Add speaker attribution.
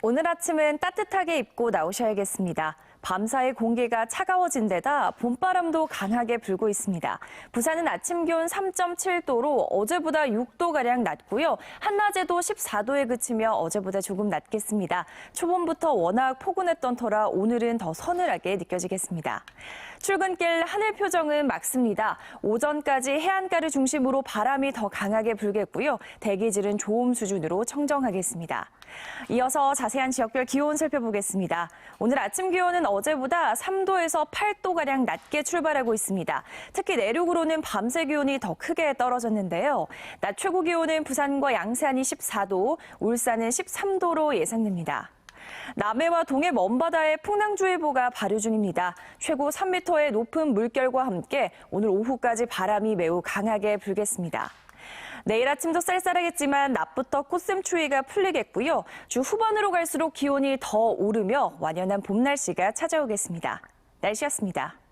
Speaker 1: 오늘 아침은 따뜻하게 입고 나오셔야겠습니다. 밤사이 공기가 차가워진 데다 봄바람도 강하게 불고 있습니다. 부산은 아침 기온 3.7도로 어제보다 6도가량 낮고요. 한낮에도 14도에 그치며 어제보다 조금 낮겠습니다. 초봄부터 워낙 포근했던 터라 오늘은 더 서늘하게 느껴지겠습니다. 출근길 하늘 표정은 맑습니다. 오전까지 해안가를 중심으로 바람이 더 강하게 불겠고요. 대기질은 좋음 수준으로 청정하겠습니다. 이어서 자세한 지역별 기온 살펴보겠습니다. 오늘 아침 기온은 어제보다 3도에서 8도가량 낮게 출발하고 있습니다. 특히 내륙으로는 밤새 기온이 더 크게 떨어졌는데요. 낮 최고 기온은 부산과 양산이 14도, 울산은 13도로 예상됩니다. 남해와 동해 먼바다에 풍랑주의보가 발효 중입니다. 최고 3m의 높은 물결과 함께 오늘 오후까지 바람이 매우 강하게 불겠습니다. 내일 아침도 쌀쌀하겠지만 낮부터 꽃샘추위가 풀리겠고요. 주 후반으로 갈수록 기온이 더 오르며 완연한 봄 날씨가 찾아오겠습니다. 날씨였습니다.